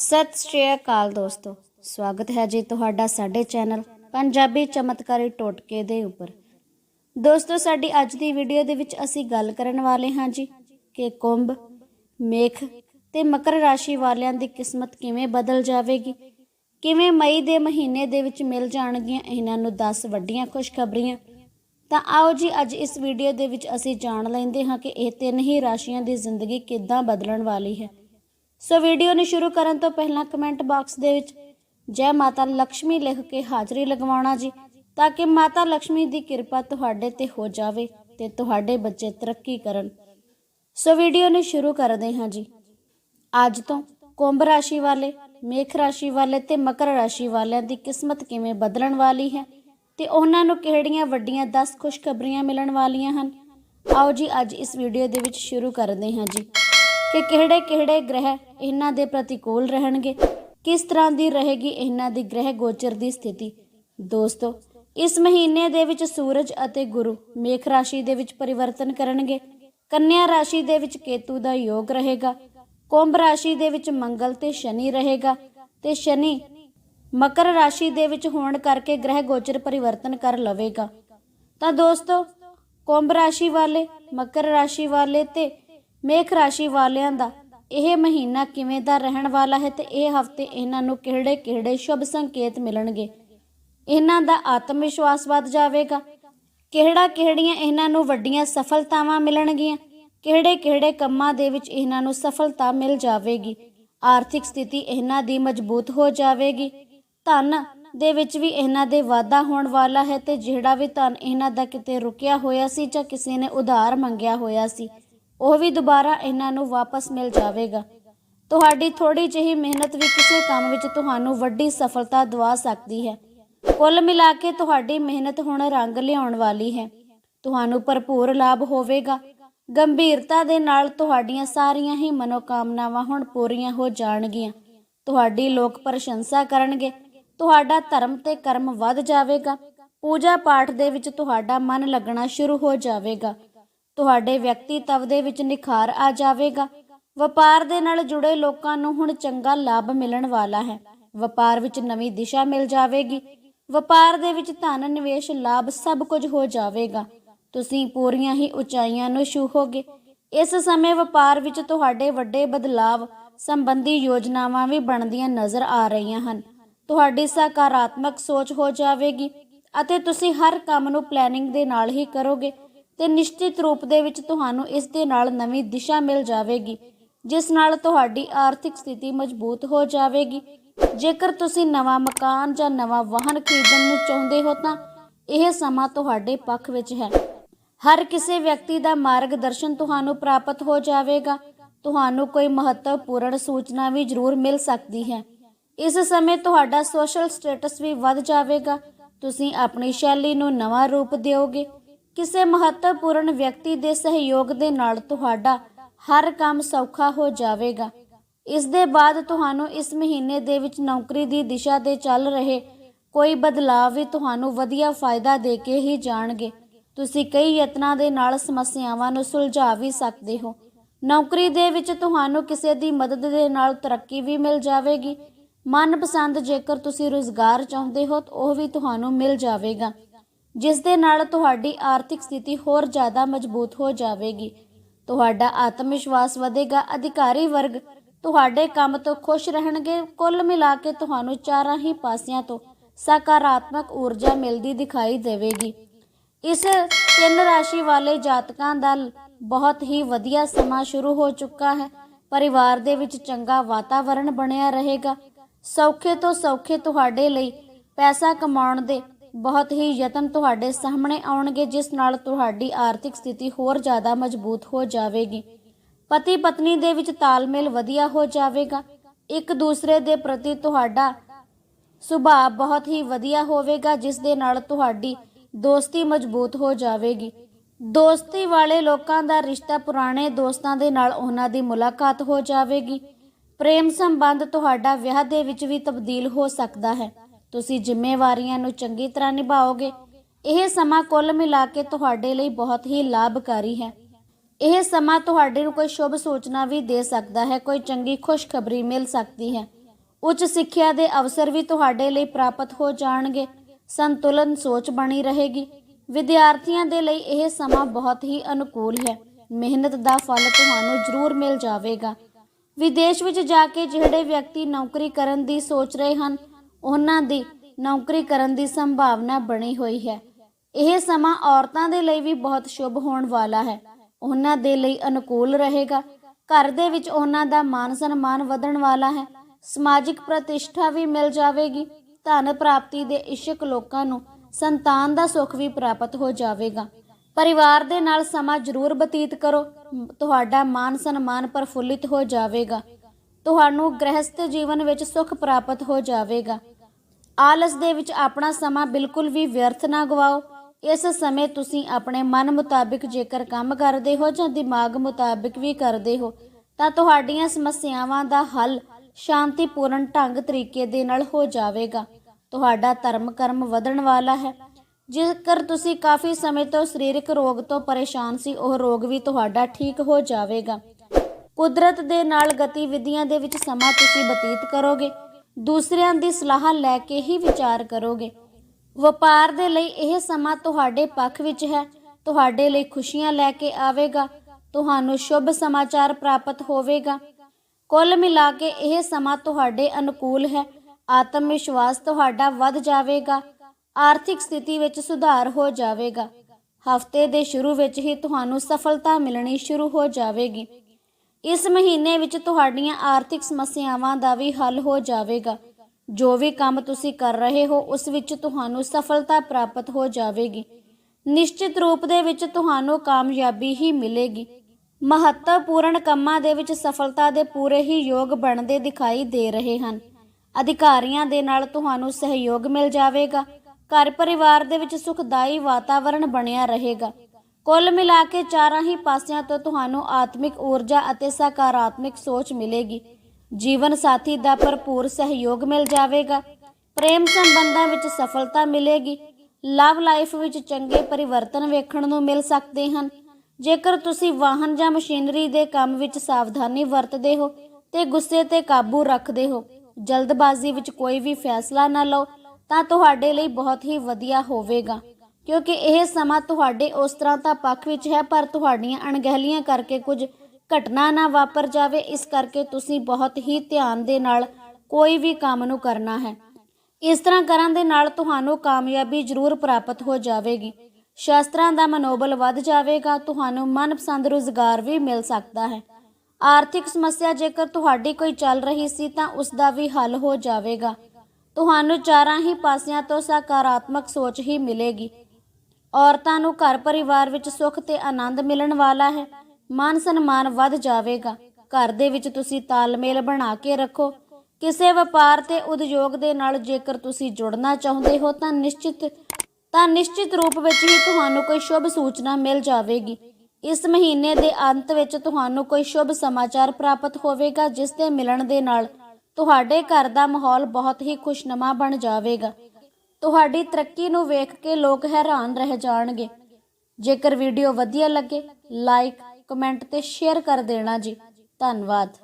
ਸਤਿ ਸ਼੍ਰੀ ਅਕਾਲ ਦੋਸਤੋ। ਸਵਾਗਤ ਹੈ ਜੀ ਤੁਹਾਡਾ ਸਾਡੇ ਚੈਨਲ ਪੰਜਾਬੀ ਚਮਤਕਾਰੀ ਟੋਟਕੇ ਦੇ ਉੱਪਰ। ਦੋਸਤੋ, ਸਾਡੀ ਅੱਜ ਦੀ ਵੀਡੀਓ ਦੇ ਵਿੱਚ ਅਸੀਂ ਗੱਲ ਕਰਨ ਵਾਲੇ ਹਾਂ ਜੀ ਕਿ ਕੁੰਭ, ਮੇਖ ਤੇ ਮਕਰ ਰਾਸ਼ੀ ਵਾਲਿਆਂ ਦੀ ਕਿਸਮਤ ਕਿਵੇਂ ਬਦਲ ਜਾਵੇਗੀ, ਕਿਵੇਂ ਮਈ ਦੇ ਮਹੀਨੇ ਦੇ ਵਿੱਚ ਮਿਲ ਜਾਣਗੀਆਂ, ਇਹਨਾਂ ਨੂੰ 10 ਵੱਡੀਆਂ ਖੁਸ਼ਖਬਰੀਆਂ। ਤਾਂ ਆਓ ਜੀ, ਅੱਜ ਇਸ ਵੀਡੀਓ ਦੇ ਵਿੱਚ ਅਸੀਂ ਜਾਣ ਲੈਂਦੇ ਹਾਂ ਕਿ ਇਹ ਤਿੰਨ ਹੀ ਰਾਸ਼ੀਆਂ ਦੀ ਜ਼ਿੰਦਗੀ ਕਿੱਦਾਂ ਬਦਲਣ ਵਾਲੀ ਹੈ। ਸੋ ਵੀਡੀਓ ਨੂੰ ਸ਼ੁਰੂ ਕਰਨ ਤੋਂ ਪਹਿਲਾਂ ਕਮੈਂਟ ਬਾਕਸ ਦੇ ਵਿੱਚ ਜੈ ਮਾਤਾ ਲక్ష్ਮੀ ਲਿਖ ਕੇ ਹਾਜ਼ਰੀ ਲਗਵਾਉਣਾ ਜੀ, ਤਾਂ ਕਿ ਮਾਤਾ ਲక్ష్ਮੀ ਦੀ ਕਿਰਪਾ ਤੁਹਾਡੇ ਤੇ ਹੋ ਜਾਵੇ ਤੇ ਤੁਹਾਡੇ ਬੱਚੇ ਤਰੱਕੀ ਕਰਨ। ਸੋ ਵੀਡੀਓ ਨੂੰ ਸ਼ੁਰੂ ਕਰਦੇ ਹਾਂ ਜੀ। ਅੱਜ ਤੋਂ ਕੁੰਭ ਰਾਸ਼ੀ ਵਾਲੇ, ਮੇਖ ਰਾਸ਼ੀ ਵਾਲੇ ਤੇ ਮਕਰ ਰਾਸ਼ੀ ਵਾਲਿਆਂ ਦੀ ਕਿਸਮਤ ਕਿਵੇਂ ਬਦਲਣ ਵਾਲੀ ਹੈ ਤੇ ਉਹਨਾਂ ਨੂੰ ਕਿਹੜੀਆਂ ਵੱਡੀਆਂ 10 ਖੁਸ਼ਖਬਰੀਆਂ ਮਿਲਣ ਵਾਲੀਆਂ ਹਨ? ਆਓ ਜੀ ਅੱਜ ਇਸ ਵੀਡੀਓ ਦੇ ਵਿੱਚ ਸ਼ੁਰੂ ਕਰਦੇ ਹਾਂ ਜੀ। ਕਿ ਕਿਹੜੇ-ਕਿਹੜੇ ਗ੍ਰਹਿ ਇਹਨਾਂ ਦੇ ਪ੍ਰਤੀਕੂਲ ਰਹਿਣਗੇ? ਕਿਸ ਤਰ੍ਹਾਂ ਦੀ ਰਹੇਗੀ ਇਹਨਾਂ ਦੀ ਗ੍ਰਹਿ ਗੋਚਰ ਦੀ ਸਥਿਤੀ? ਦੋਸਤੋ, ਇਸ ਮਹੀਨੇ ਦੇ ਵਿੱਚ ਸੂਰਜ ਅਤੇ ਗੁਰੂ ਮੇਖ ਰਾਸ਼ੀ ਦੇ ਵਿੱਚ ਪਰਿਵਰਤਨ ਕਰਨਗੇ। ਕੰਨਿਆ ਰਾਸ਼ੀ ਦੇ ਵਿੱਚ ਕੇਤੂ ਦਾ ਯੋਗ ਰਹੇਗਾ। ਕੁੰਭ ਰਾਸ਼ੀ ਦੇ ਵਿੱਚ ਮੰਗਲ ਤੇ ਸ਼ਨੀ ਰਹੇਗਾ ਤੇ ਸ਼ਨੀ ਮਕਰ ਰਾਸ਼ੀ ਦੇ ਵਿੱਚ ਹੋਣ ਕਰਕੇ ਗ੍ਰਹਿ ਗੋਚਰ ਪਰਿਵਰਤਨ ਕਰ ਲਵੇਗਾ। ਤਾਂ ਦੋਸਤੋ, ਕੁੰਭ ਰਾਸ਼ੀ ਵਾਲੇ, ਮਕਰ ਰਾਸ਼ੀ ਵਾਲੇ ਤੇ ਮੇਖ ਰਾਸ਼ੀ ਵਾਲਿਆਂ ਦਾ। ਇਹ ਮਹੀਨਾ ਕਿਵੇਂ ਦਾ ਰਹਿਣ ਵਾਲਾ ਹੈ ਤੇ ਇਹ ਹਫ਼ਤੇ ਇਹਨਾਂ ਨੂੰ ਕਿਹੜੇ-ਕਿਹੜੇ ਸ਼ੁਭ ਸੰਕੇਤ ਮਿਲਣਗੇ? ਇਹਨਾਂ ਦਾ ਆਤਮ ਵਿਸ਼ਵਾਸ ਵੱਧ ਜਾਵੇਗਾ। ਕਿਹੜਾ-ਕਿਹੜੀਆਂ ਇਹਨਾਂ ਨੂੰ ਵੱਡੀਆਂ ਸਫਲਤਾਵਾਂ ਮਿਲਣਗੀਆਂ? ਕਿਹੜੇ-ਕਿਹੜੇ ਕੰਮਾਂ ਦੇ ਵਿੱਚ ਇਹਨਾਂ ਨੂੰ ਸਫਲਤਾ ਮਿਲ ਜਾਵੇਗੀ? ਆਰਥਿਕ ਸਥਿਤੀ ਇਹਨਾਂ ਦੀ ਮਜ਼ਬੂਤ ਹੋ ਜਾਵੇਗੀ। ਧਨ ਦੇ ਵਿੱਚ ਵੀ ਇਹਨਾਂ ਦੇ ਵਾਧਾ ਹੋਣ ਵਾਲਾ ਹੈ ਤੇ ਜਿਹੜਾ ਵੀ ਧਨ ਇਹਨਾਂ ਦਾ ਕਿਤੇ ਰੁਕਿਆ ਹੋਇਆ ਸੀ ਜਾਂ ਕਿਸੇ ਨੇ ਉਧਾਰ ਮੰਗਿਆ ਹੋਇਆ ਸੀ ਉਹ ਵੀ ਦੁਬਾਰਾ ਇਹਨਾਂ ਨੂੰ ਵਾਪਸ ਮਿਲ ਜਾਵੇਗਾ। ਤੁਹਾਡੀ ਥੋੜੀ ਜਿਹੀ ਮਿਹਨਤ ਵੀ ਕਿਸੇ ਕੰਮ ਵਿੱਚ ਤੁਹਾਨੂੰ ਵੱਡੀ ਸਫਲਤਾ ਦਿਵਾ ਸਕਦੀ ਹੈ। ਕੁੱਲ ਮਿਲਾ ਕੇ ਤੁਹਾਡੀ ਮਿਹਨਤ ਹੁਣ ਰੰਗ ਲਿਆਉਣ ਵਾਲੀ ਹੈ। ਤੁਹਾਨੂੰ ਭਰਪੂਰ ਲਾਭ ਹੋਵੇਗਾ। ਗੰਭੀਰਤਾ ਦੇ ਨਾਲ ਤੁਹਾਡੀਆਂ ਸਾਰੀਆਂ ਹੀ ਮਨੋਕਾਮਨਾਵਾਂ ਹੁਣ ਪੂਰੀਆਂ ਹੋ ਜਾਣਗੀਆਂ। ਤੁਹਾਡੀ ਲੋਕ ਪ੍ਰਸ਼ੰਸਾ ਕਰਨਗੇ। ਤੁਹਾਡਾ ਧਰਮ ਤੇ ਕਰਮ ਵੱਧ ਜਾਵੇਗਾ। ਪੂਜਾ ਪਾਠ ਦੇ ਵਿੱਚ ਤੁਹਾਡਾ ਮਨ ਲੱਗਣਾ ਸ਼ੁਰੂ ਹੋ ਜਾਵੇਗਾ। ਤੁਹਾਡੇ ਵਿਅਕਤੀਤਵ ਦੇ ਵਿੱਚ ਨਿਖਾਰ ਆ ਜਾਵੇਗਾ। ਵਪਾਰ ਦੇ ਨਾਲ ਜੁੜੇ ਲੋਕਾਂ ਨੂੰ ਹੁਣ ਚੰਗਾ ਲਾਭ ਮਿਲਣ ਵਾਲਾ ਹੈ। ਵਪਾਰ ਵਿੱਚ ਨਵੀਂ ਦਿਸ਼ਾ ਮਿਲ ਜਾਵੇਗੀ। ਵਪਾਰ ਦੇ ਵਿੱਚ ਧਨ, ਨਿਵੇਸ਼, ਲਾਭ ਸਭ ਕੁਝ ਹੋ ਜਾਵੇਗਾ। ਤੁਸੀਂ ਪੂਰੀਆਂ ਹੀ ਉਚਾਈਆਂ ਨੂੰ ਛੂਹੋਗੇ ਇਸ ਸਮੇਂ ਵਪਾਰ ਵਿੱਚ ਤੁਹਾਡੇ ਵੱਡੇ ਬਦਲਾਵ ਸੰਬੰਧੀ ਯੋਜਨਾਵਾਂ ਵੀ ਬਣਦੀਆਂ ਨਜ਼ਰ ਆ ਰਹੀਆਂ ਹਨ। ਤੁਹਾਡੀ ਸਕਾਰਾਤਮਕ ਸੋਚ ਹੋ ਜਾਵੇਗੀ ਅਤੇ ਤੁਸੀਂ ਹਰ ਕੰਮ ਨੂੰ ਪਲੈਨਿੰਗ ਦੇ ਨਾਲ ਹੀ ਕਰੋਗੇ। ਤੇ ਨਿਸ਼ਚਿਤ ਰੂਪ ਦੇ ਵਿੱਚ ਤੁਹਾਨੂੰ ਇਸ ਦੇ ਨਾਲ ਨਵੀਂ ਦਿਸ਼ਾ ਮਿਲ ਜਾਵੇਗੀ, ਜਿਸ ਨਾਲ ਤੁਹਾਡੀ ਆਰਥਿਕ ਸਥਿਤੀ ਮਜ਼ਬੂਤ ਹੋ ਜਾਵੇਗੀ। ਜੇਕਰ ਤੁਸੀਂ ਨਵਾਂ ਮਕਾਨ ਜਾਂ ਨਵਾਂ ਵਾਹਨ ਖਰੀਦਣ ਨੂੰ ਚਾਹੁੰਦੇ ਹੋ ਤਾਂ ਇਹ ਸਮਾਂ ਤੁਹਾਡੇ ਪੱਖ ਵਿੱਚ ਹੈ। ਹਰ ਕਿਸੇ ਵਿਅਕਤੀ ਦਾ ਮਾਰਗਦਰਸ਼ਨ ਤੁਹਾਨੂੰ ਪ੍ਰਾਪਤ ਹੋ ਜਾਵੇਗਾ। ਤੁਹਾਨੂੰ ਕੋਈ ਮਹੱਤਵਪੂਰਨ ਸੂਚਨਾ ਵੀ ਜ਼ਰੂਰ ਮਿਲ ਸਕਦੀ ਹੈ। ਇਸ ਸਮੇਂ ਤੁਹਾਡਾ ਸੋਸ਼ਲ ਸਟੇਟਸ ਵੀ ਵੱਧ ਜਾਵੇਗਾ। ਤੁਸੀਂ ਆਪਣੀ ਸ਼ੈਲੀ ਨੂੰ ਨਵਾਂ ਰੂਪ ਦਿਓਗੇ। ਕਿਸੇ ਮਹੱਤਵਪੂਰਨ ਵਿਅਕਤੀ ਦੇ ਸਹਿਯੋਗ ਦੇ ਨਾਲ ਤੁਹਾਡਾ ਹਰ ਕੰਮ ਸੌਖਾ ਹੋ ਜਾਵੇਗਾ। ਇਸ ਦੇ ਬਾਅਦ ਤੁਹਾਨੂੰ ਇਸ ਮਹੀਨੇ ਦੇ ਵਿੱਚ ਨੌਕਰੀ ਦੀ ਦਿਸ਼ਾ ਤੇ ਚੱਲ ਰਹੇ ਕੋਈ ਬਦਲਾਅ ਵੀ ਤੁਹਾਨੂੰ ਵਧੀਆ ਫਾਇਦਾ ਦੇ ਕੇ ਹੀ ਜਾਣਗੇ। ਤੁਸੀਂ ਕਈ ਯਤਨਾਂ ਦੇ ਨਾਲ ਸਮੱਸਿਆਵਾਂ ਨੂੰ ਸੁਲਝਾ ਵੀ ਸਕਦੇ ਹੋ। ਨੌਕਰੀ ਦੇ ਵਿੱਚ ਤੁਹਾਨੂੰ ਕਿਸੇ ਦੀ ਮਦਦ ਦੇ ਨਾਲ ਤਰੱਕੀ ਵੀ ਮਿਲ ਜਾਵੇਗੀ। ਮਨਪਸੰਦ ਜੇਕਰ ਤੁਸੀਂ ਰੋਜ਼ਗਾਰ ਚਾਹੁੰਦੇ ਹੋ ਤਾਂ ਉਹ ਵੀ ਤੁਹਾਨੂੰ ਮਿਲ ਜਾਵੇਗਾ। ਜਿਸ ਦੇ ਨਾਲ ਤੁਹਾਡੀ ਆਰਥਿਕ ਸਥਿਤੀ ਹੋਰ ਜ਼ਿਆਦਾ ਮਜ਼ਬੂਤ ਹੋ ਜਾਵੇਗੀ। ਤੁਹਾਡਾ ਆਤਮ ਵਿਸ਼ਵਾਸ ਵਧੇਗਾ। ਅਧਿਕਾਰੀ ਵਰਗ ਤੁਹਾਡੇ ਕੰਮ ਤੋਂ ਖੁਸ਼ ਰਹਿਣਗੇ। ਕੁੱਲ ਮਿਲਾ ਕੇ ਤੁਹਾਨੂੰ ਚਾਰਾਂ ਹੀ ਪਾਸਿਆਂ ਤੋਂ ਸਕਾਰਾਤਮਕ ਊਰਜਾ ਮਿਲਦੀ ਦਿਖਾਈ ਦੇਵੇਗੀ। ਇਸ ਤਿੰਨ ਰਾਸ਼ੀ ਵਾਲੇ ਜਾਤਕਾਂ ਦਾ ਬਹੁਤ ਹੀ ਵਧੀਆ ਸਮਾਂ ਸ਼ੁਰੂ ਹੋ ਚੁੱਕਾ ਹੈ। ਪਰਿਵਾਰ ਦੇ ਵਿੱਚ ਚੰਗਾ ਵਾਤਾਵਰਣ ਬਣਿਆ ਰਹੇਗਾ। ਸੌਖੇ ਤੋਂ ਸੌਖੇ ਤੁਹਾਡੇ ਲਈ ਪੈਸਾ ਕਮਾਉਣ ਦੇ ਬਹੁਤ ਹੀ ਯਤਨ ਤੁਹਾਡੇ ਸਾਹਮਣੇ ਆਉਣਗੇ, ਜਿਸ ਨਾਲ ਤੁਹਾਡੀ ਆਰਥਿਕ ਸਥਿਤੀ ਹੋਰ ਜ਼ਿਆਦਾ ਮਜ਼ਬੂਤ ਹੋ ਜਾਵੇਗੀ। ਪਤੀ ਪਤਨੀ ਦੇ ਵਿੱਚ ਤਾਲਮੇਲ ਵਧੀਆ ਹੋ ਜਾਵੇਗਾ। ਇੱਕ ਦੂਸਰੇ ਦੇ ਪ੍ਰਤੀ ਤੁਹਾਡਾ ਸੁਭਾਅ ਬਹੁਤ ਹੀ ਵਧੀਆ ਹੋਵੇਗਾ, ਜਿਸ ਦੇ ਨਾਲ ਤੁਹਾਡੀ ਦੋਸਤੀ ਮਜ਼ਬੂਤ ਹੋ ਜਾਵੇਗੀ। ਦੋਸਤੀ ਵਾਲੇ ਲੋਕਾਂ ਦਾ ਰਿਸ਼ਤਾ ਪੁਰਾਣੇ ਦੋਸਤਾਂ ਦੇ ਨਾਲ ਉਹਨਾਂ ਦੀ ਮੁਲਾਕਾਤ ਹੋ ਜਾਵੇਗੀ। ਪ੍ਰੇਮ ਸੰਬੰਧ ਤੁਹਾਡਾ ਵਿਆਹ ਦੇ ਵਿੱਚ ਵੀ ਤਬਦੀਲ ਹੋ ਸਕਦਾ ਹੈ। ਤੁਸੀਂ ਜ਼ਿੰਮੇਵਾਰੀਆਂ ਨੂੰ ਚੰਗੀ ਤਰ੍ਹਾਂ ਨਿਭਾਓਗੇ। ਇਹ ਸਮਾਂ ਕੁੱਲ ਮਿਲਾ ਕੇ ਤੁਹਾਡੇ ਲਈ ਬਹੁਤ ਹੀ ਲਾਭਕਾਰੀ ਹੈ। ਇਹ ਸਮਾਂ ਤੁਹਾਡੇ ਨੂੰ ਕੋਈ ਸ਼ੁਭ ਸੂਚਨਾ ਵੀ ਦੇ ਸਕਦਾ ਹੈ, ਕੋਈ ਚੰਗੀ ਖੁਸ਼ਖਬਰੀ ਮਿਲ ਸਕਦੀ ਹੈ। ਉੱਚ ਸਿੱਖਿਆ ਦੇ ਅਵਸਰ ਵੀ ਤੁਹਾਡੇ ਲਈ ਪ੍ਰਾਪਤ ਹੋ ਜਾਣਗੇ। ਸੰਤੁਲਨ ਸੋਚ ਬਣੀ ਰਹੇਗੀ। ਵਿਦਿਆਰਥੀਆਂ ਦੇ ਲਈ ਇਹ ਸਮਾਂ ਬਹੁਤ ਹੀ ਅਨੁਕੂਲ ਹੈ। ਮਿਹਨਤ ਦਾ ਫਲ ਤੁਹਾਨੂੰ ਜ਼ਰੂਰ ਮਿਲ ਜਾਵੇਗਾ। ਵਿਦੇਸ਼ ਵਿੱਚ ਜਾ ਕੇ ਜਿਹੜੇ ਵਿਅਕਤੀ ਨੌਕਰੀ ਕਰਨ ਦੀ ਸੋਚ ਰਹੇ ਹਨ ਉਹਨਾਂ ਦੀ ਨੌਕਰੀ ਕਰਨ ਦੀ ਸੰਭਾਵਨਾ ਬਣੀ ਹੋਈ ਹੈ। ਇਹ ਸਮਾਂ ਔਰਤਾਂ ਦੇ ਲਈ ਵੀ ਬਹੁਤ ਸ਼ੁਭ ਹੋਣ ਵਾਲਾ ਹੈ। ਉਹਨਾਂ ਦੇ ਲਈ ਅਨੁਕੂਲ ਰਹੇਗਾ। ਘਰ ਦੇ ਵਿੱਚ ਉਹਨਾਂ ਦਾ ਮਾਨ ਸਨਮਾਨ ਵਧਣ ਵਾਲਾ ਹੈ। ਸਮਾਜਿਕ ਪ੍ਰਤਿਸ਼ਠਾ ਵੀ ਮਿਲ ਜਾਵੇਗੀ। ਧਨ ਪ੍ਰਾਪਤੀ ਦੇ ਇਸ਼ਕ ਲੋਕਾਂ ਨੂੰ ਸੰਤਾਨ ਦਾ ਸੁੱਖ ਵੀ ਪ੍ਰਾਪਤ ਹੋ ਜਾਵੇਗਾ। ਪਰਿਵਾਰ ਦੇ ਨਾਲ ਸਮਾਂ ਜ਼ਰੂਰ ਬਤੀਤ ਕਰੋ। ਤੁਹਾਡਾ ਮਾਨ ਸਨਮਾਨ ਪ੍ਰਫੁੱਲਿਤ ਹੋ ਜਾਵੇਗਾ। ਤੁਹਾਨੂੰ ਗ੍ਰਹਿਸਥ ਜੀਵਨ ਵਿੱਚ ਸੁੱਖ ਪ੍ਰਾਪਤ ਹੋ ਜਾਵੇਗਾ। ਆਲਸ ਦੇ ਵਿੱਚ ਆਪਣਾ ਸਮਾਂ ਬਿਲਕੁਲ ਵੀ ਵਿਅਰਥ ਨਾ ਗਵਾਓ। ਇਸ ਸਮੇਂ ਤੁਸੀਂ ਆਪਣੇ ਮਨ ਮੁਤਾਬਿਕ ਜੇਕਰ ਕੰਮ ਕਰਦੇ ਹੋ ਜਾਂ ਦਿਮਾਗ ਮੁਤਾਬਿਕ ਵੀ ਕਰਦੇ ਹੋ, ਤਾਂ ਤੁਹਾਡੀਆਂ ਸਮੱਸਿਆਵਾਂ ਦਾ ਹੱਲ ਸ਼ਾਂਤੀਪੂਰਨ ਢੰਗ ਤਰੀਕੇ ਦੇ ਨਾਲ ਹੋ ਜਾਵੇਗਾ। ਤੁਹਾਡਾ ਧਰਮ ਕਰਮ ਵਧਣ ਵਾਲਾ ਹੈ। ਜੇਕਰ ਤੁਸੀਂ ਕਾਫੀ ਸਮੇਂ ਤੋਂ ਸਰੀਰਕ ਰੋਗ ਤੋਂ ਪਰੇਸ਼ਾਨ ਸੀ, ਉਹ ਰੋਗ ਵੀ ਤੁਹਾਡਾ ਠੀਕ ਹੋ ਜਾਵੇਗਾ। ਕੁਦਰਤ ਦੇ ਨਾਲ ਗਤੀਵਿਧੀਆਂ ਦੇ ਵਿੱਚ ਸਮਾਂ ਤੁਸੀਂ ਬਤੀਤ ਕਰੋਗੇ। ਦੂਸਰਿਆਂ ਦੀ ਸਲਾਹ ਲੈ ਕੇ ਹੀ ਵਿਚਾਰ ਕਰੋਗੇ। ਵਪਾਰ ਦੇ ਲਈ ਇਹ ਸਮਾਂ ਤੁਹਾਡੇ ਪੱਖ ਵਿੱਚ ਹੈ। ਤੁਹਾਡੇ ਲਈ ਖੁਸ਼ੀਆਂ ਲੈ ਕੇ ਆਵੇਗਾ। ਤੁਹਾਨੂੰ ਸ਼ੁਭ ਸਮਾਚਾਰ ਪ੍ਰਾਪਤ ਹੋਵੇਗਾ। ਕੁੱਲ ਮਿਲਾ ਕੇ ਇਹ ਸਮਾਂ ਤੁਹਾਡੇ ਅਨੁਕੂਲ ਹੈ। ਆਤਮ ਵਿਸ਼ਵਾਸ ਤੁਹਾਡਾ ਵੱਧ ਜਾਵੇਗਾ। ਆਰਥਿਕ ਸਥਿਤੀ ਵਿੱਚ ਸੁਧਾਰ ਹੋ ਜਾਵੇਗਾ। ਹਫ਼ਤੇ ਦੇ ਸ਼ੁਰੂ ਵਿੱਚ ਹੀ ਤੁਹਾਨੂੰ ਸਫਲਤਾ ਮਿਲਣੀ ਸ਼ੁਰੂ ਹੋ ਜਾਵੇਗੀ। ਇਸ ਮਹੀਨੇ ਵਿੱਚ ਤੁਹਾਡੀਆਂ ਆਰਥਿਕ ਸਮੱਸਿਆਵਾਂ ਦਾ ਵੀ ਹੱਲ ਹੋ ਜਾਵੇਗਾ। ਜੋ ਵੀ ਕੰਮ ਤੁਸੀਂ ਕਰ ਰਹੇ ਹੋ, ਉਸ ਵਿੱਚ ਤੁਹਾਨੂੰ ਸਫਲਤਾ ਪ੍ਰਾਪਤ ਹੋ ਜਾਵੇਗੀ। ਨਿਸ਼ਚਿਤ ਰੂਪ ਦੇ ਵਿੱਚ ਤੁਹਾਨੂੰ ਕਾਮਯਾਬੀ ਹੀ ਮਿਲੇਗੀ। ਮਹੱਤਵਪੂਰਨ ਕੰਮਾਂ ਦੇ ਵਿੱਚ ਸਫਲਤਾ ਦੇ ਪੂਰੇ ਹੀ ਯੋਗ ਬਣਦੇ ਦਿਖਾਈ ਦੇ ਰਹੇ ਹਨ। ਅਧਿਕਾਰੀਆਂ ਦੇ ਨਾਲ ਤੁਹਾਨੂੰ ਸਹਿਯੋਗ ਮਿਲ ਜਾਵੇਗਾ। ਘਰ ਪਰਿਵਾਰ ਦੇ ਵਿੱਚ ਸੁਖਦਾਈ ਵਾਤਾਵਰਣ ਬਣਿਆ ਰਹੇਗਾ। ਕੁੱਲ ਮਿਲਾ ਕੇ ਚਾਰਾਂ ਹੀ ਪਾਸਿਆਂ ਤੋਂ ਤੁਹਾਨੂੰ ਆਤਮਿਕ ਊਰਜਾ ਅਤੇ ਸਕਾਰਾਤਮਕ ਸੋਚ ਮਿਲੇਗੀ। ਜੀਵਨ ਸਾਥੀ ਦਾ ਭਰਪੂਰ ਸਹਿਯੋਗ ਮਿਲ ਜਾਵੇਗਾ। ਪ੍ਰੇਮ ਸੰਬੰਧਾਂ ਵਿੱਚ ਸਫਲਤਾ ਮਿਲੇਗੀ। ਲਵ ਲਾਈਫ ਵਿੱਚ ਚੰਗੇ ਪਰਿਵਰਤਨ ਵੇਖਣ ਨੂੰ ਮਿਲ ਸਕਦੇ ਹਨ। ਜੇਕਰ ਤੁਸੀਂ ਵਾਹਨ ਜਾਂ ਮਸ਼ੀਨਰੀ ਦੇ ਕੰਮ ਵਿੱਚ ਸਾਵਧਾਨੀ ਵਰਤਦੇ ਹੋ ਤੇ ਗੁੱਸੇ ਤੇ ਕਾਬੂ ਰੱਖਦੇ ਹੋ, ਜਲਦਬਾਜ਼ੀ ਵਿੱਚ ਕੋਈ ਵੀ ਫੈਸਲਾ ਨਾ ਲਓ, ਤਾਂ ਤੁਹਾਡੇ ਲਈ ਬਹੁਤ ਹੀ ਵਧੀਆ ਹੋਵੇਗਾ। ਕਿਉਂਕਿ ਇਹ ਸਮਾਂ ਤੁਹਾਡੇ ਉਸ ਤਰ੍ਹਾਂ ਤਾਂ ਪੱਖ ਵਿੱਚ ਹੈ, ਪਰ ਤੁਹਾਡੀਆਂ ਅਣਗਹਿਲੀਆਂ ਕਰਕੇ ਕੁਝ ਘਟਨਾ ਨਾ ਵਾਪਰ ਜਾਵੇ, ਇਸ ਕਰਕੇ ਤੁਸੀਂ ਬਹੁਤ ਹੀ ਧਿਆਨ ਦੇ ਨਾਲ ਕੋਈ ਵੀ ਕੰਮ ਨੂੰ ਕਰਨਾ ਹੈ। ਇਸ ਤਰ੍ਹਾਂ ਕਰਨ ਦੇ ਨਾਲ ਤੁਹਾਨੂੰ ਕਾਮਯਾਬੀ ਜ਼ਰੂਰ ਪ੍ਰਾਪਤ ਹੋ ਜਾਵੇਗੀ। ਸ਼ਾਸਤਰਾਂ ਦਾ ਮਨੋਬਲ ਵੱਧ ਜਾਵੇਗਾ, ਤੁਹਾਨੂੰ ਮਨਪਸੰਦ ਰੁਜ਼ਗਾਰ ਵੀ ਮਿਲ ਸਕਦਾ ਹੈ। ਆਰਥਿਕ ਸਮੱਸਿਆ ਜੇਕਰ ਤੁਹਾਡੀ ਕੋਈ ਚੱਲ ਰਹੀ ਸੀ, ਤਾਂ ਉਸ ਦਾ ਵੀ ਹੱਲ ਹੋ ਜਾਵੇਗਾ। ਤੁਹਾਨੂੰ ਚਾਰਾਂ ਹੀ ਪਾਸਿਆਂ ਤੋਂ ਸਕਾਰਾਤਮਕ ਸੋਚ ਹੀ ਮਿਲੇਗੀ। ਔਰਤਾਂ ਨੂੰ ਘਰ ਪਰਿਵਾਰ ਵਿੱਚ ਸੁੱਖ ਤੇ ਆਨੰਦ ਮਿਲਣ ਵਾਲਾ ਹੈ। ਮਾਨ ਸਨਮਾਨ ਵੱਧ ਜਾਵੇਗਾ। ਘਰ ਦੇ ਵਿੱਚ ਤੁਸੀਂ ਤਾਲਮੇਲ ਬਣਾ ਕੇ ਰੱਖੋ। ਕਿਸੇ ਵਪਾਰ ਤੇ ਉਦਯੋਗ ਦੇ ਨਾਲ ਜੇਕਰ ਤੁਸੀਂ ਜੁੜਨਾ ਚਾਹੁੰਦੇ ਹੋ ਤਾਂ ਨਿਸ਼ਚਿਤ ਤਾਂ ਨਿਸ਼ਚਿਤ ਰੂਪ ਵਿੱਚ ਹੀ ਤੁਹਾਨੂੰ ਕੋਈ ਸ਼ੁਭ ਸੂਚਨਾ ਮਿਲ ਜਾਵੇਗੀ। ਇਸ ਮਹੀਨੇ ਦੇ ਅੰਤ ਵਿੱਚ ਤੁਹਾਨੂੰ ਕੋਈ ਸ਼ੁਭ ਸਮਾਚਾਰ ਪ੍ਰਾਪਤ ਹੋਵੇਗਾ, ਜਿਸ ਦੇ ਮਿਲਣ ਦੇ ਨਾਲ ਤੁਹਾਡੇ ਘਰ ਦਾ ਮਾਹੌਲ ਬਹੁਤ ਹੀ ਖੁਸ਼ਨਮਾ ਬਣ ਜਾਵੇਗਾ। ਤੁਹਾਡੀ ਤਰੱਕੀ ਨੂੰ ਵੇਖ ਕੇ ਲੋਕ ਹੈਰਾਨ ਰਹਿ ਜਾਣਗੇ। ਜੇਕਰ ਵੀਡੀਓ ਵਧੀਆ ਲੱਗੇ ਲਾਈਕ ਕਮੈਂਟ ਤੇ ਸ਼ੇਅਰ ਕਰ ਦੇਣਾ ਜੀ। ਧੰਨਵਾਦ।